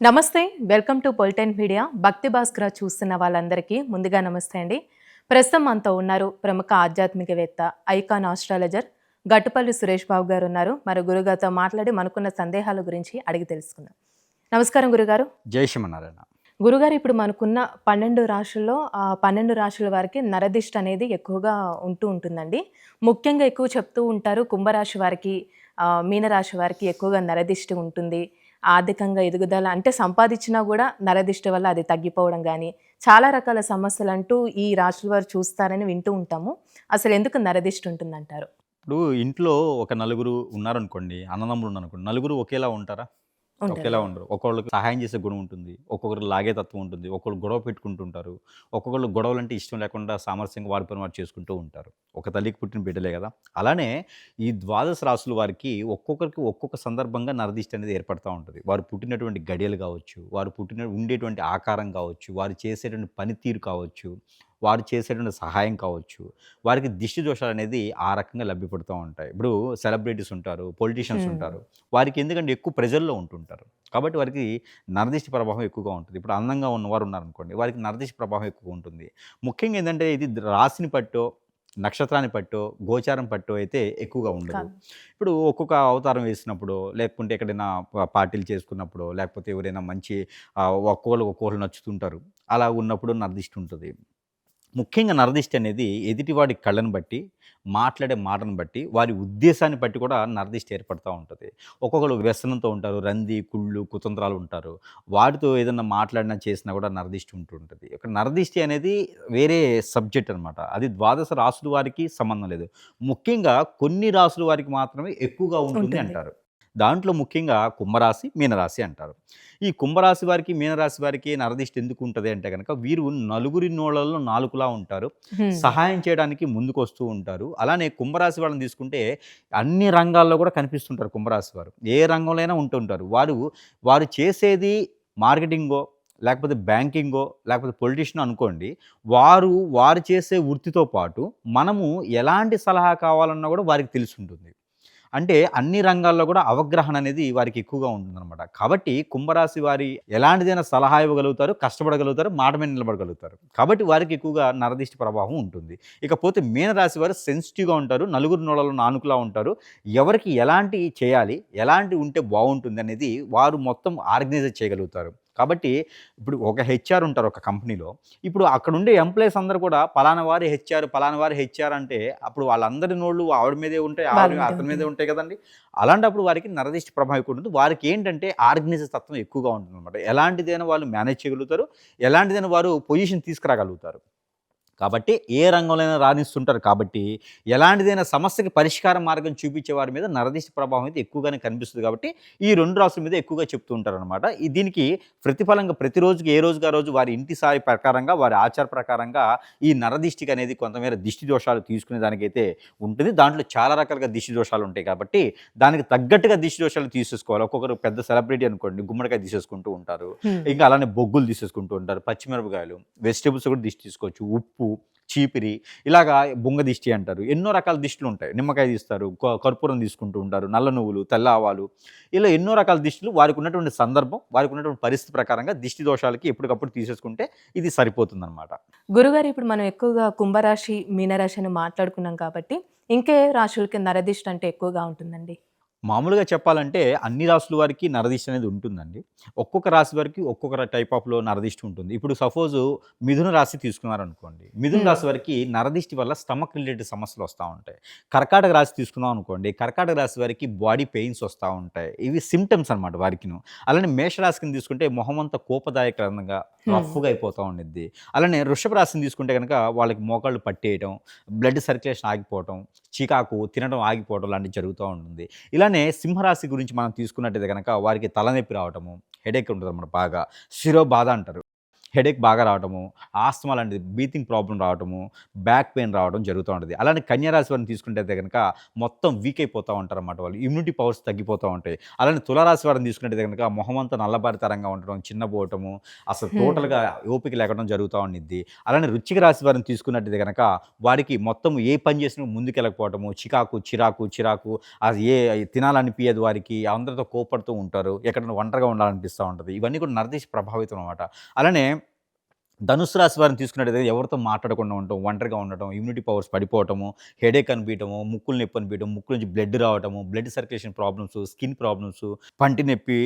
నమస్తే welcome to పొలిటెన్ media. భక్తి భాస్కర చూస్తున్న వాళ్ళందరికీ ముందుగా నమస్తే అండి. ప్రస్తుతం మనతో ఉన్నారు ప్రముఖ ఆధ్యాత్మికవేత్త ఐకాన్ ఆస్ట్రాలజర్ గట్టుపల్లి సురేష్ బాబు గారు ఉన్నారు. మరి గురుగారితో మాట్లాడి మనకున్న సందేహాల గురించి అడిగి తెలుసుకుందాం. నమస్కారం గురుగారు. జై శ్రీమన్నారాయణ. గురుగారు ఇప్పుడు మనకున్న పన్నెండు రాశుల్లో పన్నెండు రాశుల వారికి నరదిష్ట అనేది ఎక్కువగా ఉంటూ ఉంటుందండి. ముఖ్యంగా ఎక్కువ చెప్తూ ఉంటారు కుంభరాశి వారికి మీనరాశి వారికి ఎక్కువగా నరదిష్టి ఉంటుంది. ఆర్థికంగా ఎదుగుదల అంటే సంపాదించినా కూడా నరదిష్టి వల్ల అది తగ్గిపోవడం కానీ చాలా రకాల సమస్యలు అంటూ ఈ రాశుల వారు చూస్తారని వింటూ ఉంటాము. అసలు ఎందుకు నరదిష్టి ఉంటుందంటారు? ఇప్పుడు ఇంట్లో ఒక నలుగురు ఉన్నారనుకోండి అన్నదమ్ములు ఉన్నారనుకోండి నలుగురు ఒకేలా ఉంటారా? ఒకేలా ఉండరు. ఒక్కొక్కరికి సహాయం చేసే గుణం ఉంటుంది. ఒక్కొక్కరు లాగే తత్వం ఉంటుంది. ఒక్కొక్కరు గొడవ పెట్టుకుంటుంటారు. ఒక్కొక్కరు గొడవలు అంటే ఇష్టం లేకుండా సామరస్యంగా వారి పని వారు చేసుకుంటూ ఉంటారు. ఒక తల్లికి పుట్టిన బిడ్డలే కదా. అలానే ఈ ద్వాదశ రాసుల వారికి ఒక్కొక్కరికి ఒక్కొక్క సందర్భంగా నరదిష్టి అనేది ఏర్పడుతూ ఉంటుంది. వారు పుట్టినటువంటి గడియలు కావచ్చు వారు పుట్టిన ఉండేటువంటి ఆకారం కావచ్చు వారు చేసేటువంటి పనితీరు కావచ్చు వారు చేసేటువంటి సహాయం కావచ్చు. వారికి దిష్టి దోషాలు అనేది ఆ రకంగా లభ్యపడుతూ ఉంటాయి. ఇప్పుడు సెలబ్రిటీస్ ఉంటారు పొలిటీషియన్స్. ఉంటారు. వారికి ఎందుకంటే ఎక్కువ ప్రజల్లో ఉంటుంటారు. కాబట్టి వారికి నరదిష్టి ప్రభావం ఎక్కువగా ఉంటుంది. ఇప్పుడు అందంగా ఉన్నవారు ఉన్నారనుకోండి వారికి నరదిష్టి ప్రభావం ఎక్కువ ఉంటుంది. ముఖ్యంగా ఏంటంటే ఇది రాశిని పట్టో నక్షత్రాన్ని పట్టో గోచారం పట్టో అయితే ఎక్కువగా ఉండదు. ఇప్పుడు ఒక్కొక్క అవతారం వేసినప్పుడు లేకుంటే ఎక్కడైనా పార్టీలు చేసుకున్నప్పుడు లేకపోతే ఎవరైనా మంచి ఒక్కొక్కరు ఒక్కొక్కరు నచ్చుతుంటారు. అలా ఉన్నప్పుడు నరదిష్టి ఉంటుంది. ముఖ్యంగా నరదిష్టి అనేది ఎదుటివాడి కళ్ళను బట్టి మాట్లాడే మాటను బట్టి వారి ఉద్దేశాన్ని బట్టి కూడా నరదిష్టి ఏర్పడుతూ ఉంటుంది. ఒక్కొక్కరు వ్యసనంతో ఉంటారు రంది కుళ్ళు కుతంత్రాలు ఉంటారు. వాటితో ఏదైనా మాట్లాడినా చేసినా కూడా నరదిష్టి ఉంటుంటుంది ఒక నరదిష్టి అనేది వేరే సబ్జెక్ట్ అనమాట అది ద్వాదశ రాసుల వారికి సంబంధం లేదు. ముఖ్యంగా కొన్ని రాసుల వారికి మాత్రమే ఎక్కువగా ఉంటుంది. అంటారు. దాంట్లో ముఖ్యంగా కుంభరాశి మీనరాశి అంటారు. ఈ కుంభరాశి వారికి మీనరాశి వారికి నరదిష్టి ఎందుకు ఉంటుంది అంటే కనుక వీరు నలుగురి నోళ్ళల్లో నాలుగులా ఉంటారు. సహాయం చేయడానికి ముందుకు వస్తూ ఉంటారు. అలానే కుంభరాశి వాళ్ళని తీసుకుంటే అన్ని రంగాల్లో కూడా కనిపిస్తుంటారు కుంభరాశి వారు. ఏ రంగంలోనైనా ఉంటుంటారు వారు వారు చేసేది మార్కెటింగో లేకపోతే బ్యాంకింగో లేకపోతే పొలిటీషియన్ అనుకోండి వారు వారు చేసే వృత్తితో పాటు మనము ఎలాంటి సలహా కావాలన్నా కూడా వారికి తెలిసి ఉంటుంది. అంటే అన్ని రంగాల్లో కూడా అవగాహన అనేది వారికి ఎక్కువగా ఉంటుందన్నమాట. కాబట్టి కుంభరాశి వారి ఎలాంటిదైనా సలహా ఇవ్వగలుగుతారు కష్టపడగలుగుతారు మాట మీద నిలబడగలుగుతారు. కాబట్టి వారికి ఎక్కువగా నరదిష్టి ప్రభావం ఉంటుంది. ఇకపోతే మీనరాశి వారు సెన్సిటివ్గా ఉంటారు నలుగురు నోడలను నానుకులా ఉంటారు. ఎవరికి ఎలాంటి చేయాలి ఎలాంటి ఉంటే బాగుంటుంది అనేది వారు మొత్తం ఆర్గనైజ్ చేయగలుగుతారు. కాబట్టి ఇప్పుడు ఒక హెచ్ఆర్ ఉంటారు ఒక కంపెనీలో. ఇప్పుడు అక్కడ ఉండే ఎంప్లాయీస్ అందరూ కూడా పలానా వారి హెచ్ఆర్ పలానా వారి హెచ్ఆర్ అంటే అప్పుడు వాళ్ళందరి నోళ్ళు ఆవిడ మీదే ఉంటాయి ఆవిడ అతని మీదే. ఉంటాయి కదండి. అలాంటప్పుడు వారికి నరదిష్టి ప్రభావం ఎక్కువ ఉంటుంది. వారికి ఏంటంటే ఆర్గనైజ్ తత్వం ఎక్కువగా ఉంటుంది అనమాట ఎలాంటిదైనా వాళ్ళు మేనేజ్ చేయగలుగుతారు ఎలాంటిదైనా వారు పొజిషన్ తీసుకురాగలుగుతారు. కాబట్టి ఏ రంగంలోనైనా రాణిస్తుంటారు. కాబట్టి ఎలాంటిదైనా సమస్యకి పరిష్కార మార్గం చూపించే వారి మీద నరదిష్టి ప్రభావం అయితే ఎక్కువగానే కనిపిస్తుంది. కాబట్టి ఈ రెండు రాసుల మీద ఎక్కువగా చెప్తూ ఉంటారు అనమాట దీనికి ప్రతిఫలంగా ప్రతిరోజుకి ఏ రోజుగా రోజు వారి ఇంటి సాయి ప్రకారంగా వారి ఆచార ప్రకారంగా ఈ నరదిష్టికి అనేది కొంతమేర దిష్టి దోషాలు తీసుకునే దానికైతే ఉంటుంది. దాంట్లో చాలా రకాలుగా దిష్టి దోషాలు ఉంటాయి. కాబట్టి దానికి తగ్గట్టుగా దిష్టి దోషాలు తీసేసుకోవాలి. ఒక్కొక్కరు పెద్ద సెలబ్రిటీ అనుకోండి గుమ్మడికాయ తీసేసుకుంటూ ఉంటారు. ఇంకా అలానే బొగ్గులు తీసేసుకుంటూ ఉంటారు. పచ్చిమిరపకాయలు వెజిటేబుల్స్ కూడా దిష్టి తీసుకోవచ్చు. ఉప్పు చీపిరి ఇలాగా బొంగ దిష్టి అంటారు. ఎన్నో రకాల దిష్టిలు ఉంటాయి. నిమ్మకాయ తీస్తారు క- కర్పూరం తీసుకుంటూ ఉంటారు నల్ల నువ్వులు తెల్ల ఆవాలు. ఇలా ఎన్నో రకాల దిష్టిలు వారికి ఉన్నటువంటి సందర్భం వారికి ఉన్నటువంటి పరిస్థితి ప్రకారంగా దిష్టి దోషాలకి ఎప్పటికప్పుడు తీసేసుకుంటే ఇది సరిపోతుందన్నమాట. గురుగారు ఇప్పుడు మనం ఎక్కువగా కుంభరాశి మీనరాశి అని మాట్లాడుకున్నాం కాబట్టి ఇంకే రాశులకి నరదిష్టి అంటే ఎక్కువగా ఉంటుందండి? మామూలుగా చెప్పాలంటే అన్ని రాసుల వారికి నరదిష్టి అనేది ఉంటుందండి. ఒక్కొక్క రాశి వారికి ఒక్కొక్క టైప్ ఆఫ్లో నరదిష్టి ఉంటుంది. ఇప్పుడు సపోజ్ మిథున రాశి తీసుకున్నారనుకోండి. మిథున. రాశి వారికి నరదిష్టి వల్ల స్టమక్ రిలేటెడ్ సమస్యలు వస్తూ ఉంటాయి. కర్కాటక రాశి తీసుకున్నాం అనుకోండి కర్కాటక రాశి వారికి బాడీ పెయిన్స్ వస్తూ ఉంటాయి. ఇవి సిమ్టమ్స్ అనమాట వారికిను. అలానే మేషరాశిని తీసుకుంటే మొహం అంతా కోపదాయకంగా Hmm. రఫ్గా అయిపోతూ ఉండిద్ది. అలానే వృషభ రాశిని తీసుకుంటే కనుక వాళ్ళకి మోకాళ్ళు పట్టేయటం బ్లడ్ సర్క్యులేషన్ ఆగిపోవటం చికాకు తినడం ఆగిపోవడం లాంటివి జరుగుతూ ఉంటుంది. అలానే సింహరాశి గురించి మనం తీసుకున్నట్టయితే కనుక వారికి తలనొప్పి రావటము హెడేక్ ఉంటుంది అన్నమాట బాగా. శిరో బాధ అంటారు. హెడేక్ బాగా రావటము ఆస్తమా లాంటిది బ్రీతింగ్ ప్రాబ్లం రావటము బ్యాక్ పెయిన్ రావడం జరుగుతూ ఉంటుంది. అలానే కన్యారాశి వారిని తీసుకుంటే కనుక మొత్తం వీక్ అయిపోతూ ఉంటారు అన్నమాట వాళ్ళు. ఇమ్యూనిటీ పవర్స్ తగ్గిపోతూ ఉంటాయి. అలానే తులారాశి వారిని తీసుకుంటే కనుక మొహం అంతా నల్లబారితరంగా ఉండటం చిన్నపోవటము అసలు. టోటల్గా ఓపిక లేకపోవడం జరుగుతూ ఉండిద్ది. అలానే రుచిక రాశి వారిని తీసుకున్నట్టయితే కనుక వారికి మొత్తం ఏ పని చేసినా ముందుకెళ్ళకపోవటము చికాకు చిరాకు చిరాకు అది ఏ తినాలనిపించదు వారికి అందరితో కోపడుతూ ఉంటారు ఎక్కడైనా ఒంటరిగా ఉండాలనిపిస్తూ ఉంటుంది. ఇవన్నీ కూడా నరదేశ ప్రభావితం అనమాట అలానే ధనుసు రాశి వారిని తీసుకున్నట్టయితే ఎవరితో మాట్లాడకుండా ఉండటం ఒంటరిగా ఉండటం ఇమ్యూనిటీ పవర్స్ పడిపోవటము హెడేక్ అనిపించటము ముక్కులు నొప్పి అనిపించడం ముక్కు నుంచి బ్లడ్ రావటము blood circulation problems skin problems పంటి నొప్పి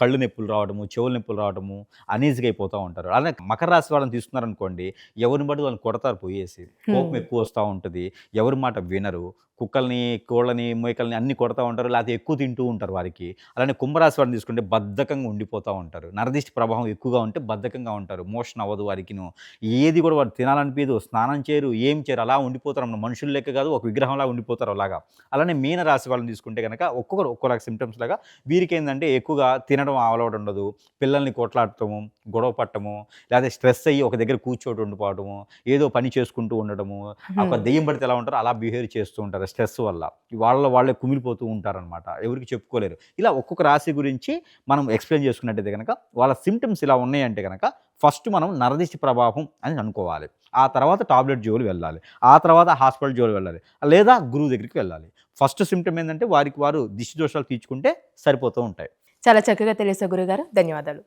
కళ్ళు నొప్పులు రావడము చెవుల నొప్పులు రావడము అనీజీగా అయిపోతూ ఉంటారు. అలానే మకర రాశి వాళ్ళని తీసుకున్నారనుకోండి ఎవరిని బట్టి వాళ్ళని కొడతారు పోయేసి. కోపం ఎక్కువ వస్తూ ఉంటుంది ఎవరి మాట వినరు కుక్కల్ని కోళ్ళని మేకల్ని అన్ని కొడతా ఉంటారు. లేకపోతే ఎక్కువ తింటూ ఉంటారు వారికి. అలానే కుంభరాశి వారిని తీసుకుంటే బద్ధకంగా ఉండిపోతూ ఉంటారు. నరదిష్టి ప్రభావం ఎక్కువగా ఉంటే బద్ధకంగా ఉంటారు. మోషన్ అవ్వదు వారికిను. ఏది కూడా వారు తినాలనిపించదు. స్నానం చేయరు ఏం చేయరు. అలా ఉండిపోతారు అన్న మనుషులు లెక్క కాదు ఒక విగ్రహంలా ఉండిపోతారు అలాగా. అలానే మీన రాశి వాళ్ళని తీసుకుంటే కనుక ఒక్కొక్కరు ఒక్కొక్క సిమ్టమ్స్ లాగా వీరికి ఏంటంటే ఎక్కువగా తినడం అలవాటు ఉండదు. పిల్లల్ని కొట్లాడటము గొడవ పట్టము లేకపోతే స్ట్రెస్ అయ్యి ఒక దగ్గర కూర్చోటి ఉండిపోవటము ఏదో పని చేసుకుంటూ ఉండడము ఒక దెయ్యం పడితే ఎలా ఉంటారో అలా బిహేవ్ చేస్తూ ఉంటారు. స్ట్రెస్ వల్ల. వాళ్ళ వాళ్ళే కుమిలిపోతూ ఉంటారనమాట ఎవరికి చెప్పుకోలేరు. ఇలా ఒక్కొక్క రాశి గురించి మనం ఎక్స్ప్లెయిన్ చేసుకున్నట్టయితే కనుక వాళ్ళ సిమ్టమ్స్ ఇలా ఉన్నాయంటే కనుక ఫస్ట్ మనం నరదిష్టి ప్రభావం అని అనుకోవాలి. ఆ తర్వాత టాబ్లెట్ జోలు వెళ్ళాలి. ఆ తర్వాత హాస్పిటల్ జోలు వెళ్ళాలి. లేదా గురువు దగ్గరికి వెళ్ళాలి. ఫస్ట్ సిమ్టమ్ ఏంటంటే వారికి వారు దిష్టి దోషాలు తీర్చుకుంటే సరిపోతూ ఉంటాయి. చాలా చక్కగా తెలిసే గురుగారు. ధన్యవాదాలు.